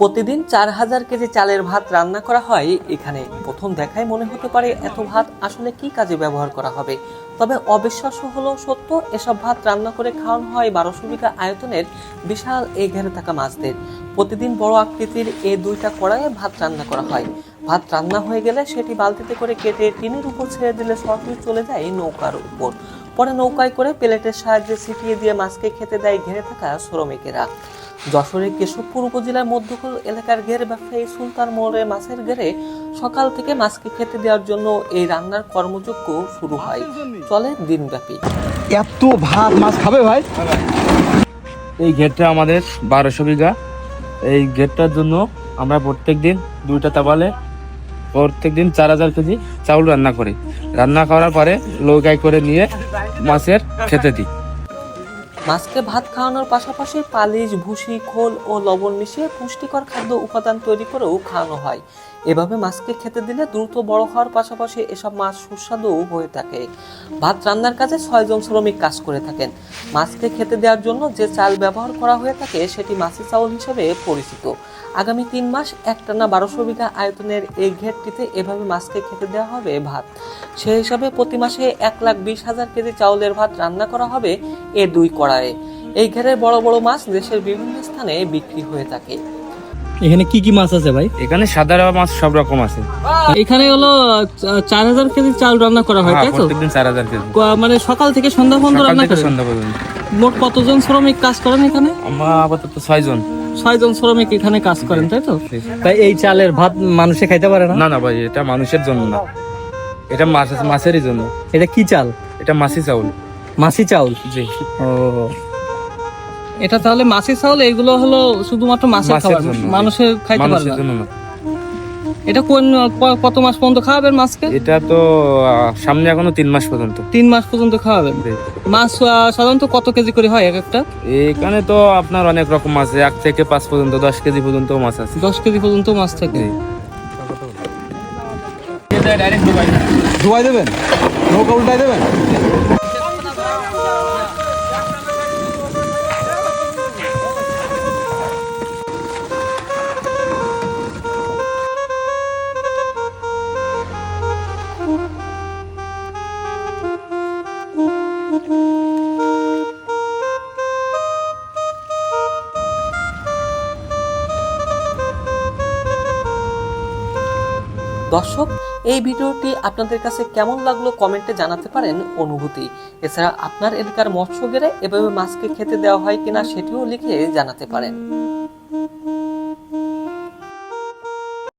প্রতিদিন চার হাজার কেজি চালের ভাত রান্না করা হয়। এখানে প্রথম দেখায় মনে হতে পারে এত ভাত আসলে কি কাজে ব্যবহার করা হবে। তবে অবিশ্বাস্য হলেও সত্য, এসব ভাত রান্না করে খাওয়ানো হয় বারোশো বিঘা আয়তনের বিশাল এই ঘেরে থাকা মাছদের। প্রতিদিন বড় আকৃতির এই দুইটা কড়াইয়ে ভাত রান্না করা হয়। ভাত রান্না হয়ে গেলে সেটি বালতিতে করে কেটে টিনের উপর ছেড়ে দিলে সরাসরি চলে যায় নৌকার উপর। পরে নৌকায় করে প্লেটের সাহায্যে ছিটিয়ে দিয়ে মাছকে খেতে দেয় ঘেরে থাকা শ্রমিকেরা। যশোরের কেশবপুর উপজেলার মধ্যকল এলাকার ঘের ব্যবসায়ী সুলতান মোড়ে মাছের ঘেরে সকাল থেকে মাছকে খেতে দেওয়ার জন্য এই রান্নার কর্মযজ্ঞ শুরু হয়। চলে দিনব্যাপী। এত ভাত মাছ খাবে ভাই? এই ঘেরটা আমাদের বারোশো বিঘা। এই ঘেরটার জন্য আমরা প্রত্যেক দিন দুইটা তাবালে প্রত্যেক দিন চার হাজার কেজি চাউল রান্না করি। রান্না করার পরে নৌকায় করে নিয়ে মাছের খেতে দিই। মাছকে ভাত খাওয়ানোর পাশাপাশি পালিশ, ভুসি, খোল ও লবণ মিশিয়ে পুষ্টিকর খাদ্য উপাদান তৈরি করেও খাওয়ানো হয়। এভাবে মাছকে খেতে দিলে দ্রুত বড় হওয়ার পাশাপাশি এসব মাছ সুস্বাদু হয়ে থাকে। ভাত রান্নার কাজে ছয়জন শ্রমিক কাজ করে থাকেন। মাছকে খেতে দেওয়ার জন্য যে চাল ব্যবহার করা হয়ে থাকে সেটি মাছের চাউল হিসেবে পরিচিত। আগামী তিন মাস একটানা বারোশো বিঘা আয়তনের এই ঘেরটিতে এভাবে মাছকে খেতে দেওয়া হবে ভাত। সেই হিসাবে প্রতি মাসে এক লাখ বিশ হাজার কেজি চাউলের ভাত রান্না করা হবে এ দুই কড়াইয়ে। এই ঘেরের বড় বড় মাছ দেশের বিভিন্ন স্থানে বিক্রি হয়ে থাকে। এখানে কি কি মাছ আছে ভাই? এখানে সাদা মাছ সব রকম আছে। এখানে হলো চার হাজার কেজি চাল রান্না করা হয় হ্যাঁ, তাই তো? প্রত্যেকদিন চার হাজার কেজি। মানে সকাল থেকে সন্ধ্যা পর্যন্ত রান্না করেন? সন্ধ্যা পর্যন্ত। মোট কতজন শ্রমিক কাজ করেন এখানে? আমরা আপাতত ছয়জন। ছয়জন শ্রমিক এখানে কাজ করেন তাই তো? তাই এই চালের ভাত মানুষে খাইতে পারে না? না না ভাই এটা মানুষের জন্য না। এটা মাছ মাছেরই জন্য। এটা কি চাল? এটা মাছি চাউল। মাছি চাউল? জি। ও। এটা তাহলে মাছের চাউল? এগুলো হলো শুধুমাত্র মাছের খাবার মানুষের খাইতে পারবে এটা কোন কত মাস পর্যন্ত খাওয়াবেন মাছকে? এটা তো সামনে এখনও তিন মাস পর্যন্ত। তিন মাস পর্যন্ত খাওয়াবেন? মাছ সাধারণত কত কেজি করে হয় এক একটা? এখানে তো আপনার অনেক রকম মাছ আছে এক থেকে পাঁচ পর্যন্ত দশ কেজি পর্যন্ত মাছ আছে। দশ কেজি পর্যন্ত মাছ থাকে। ডুবাই দেবেন? নৌকা উল্টাই দেবেন? দর্শক, এই ভিডিওটি আপনাদের কাছে কেমন লাগল কমেন্টে জানাতে পারেন অনুভূতি। এছাড়া আপনার এলাকার মৎস্য গেরে এভাবে মাছকে খেতে দেওয়া হয় কিনা সেটিও লিখে জানাতে পারেন।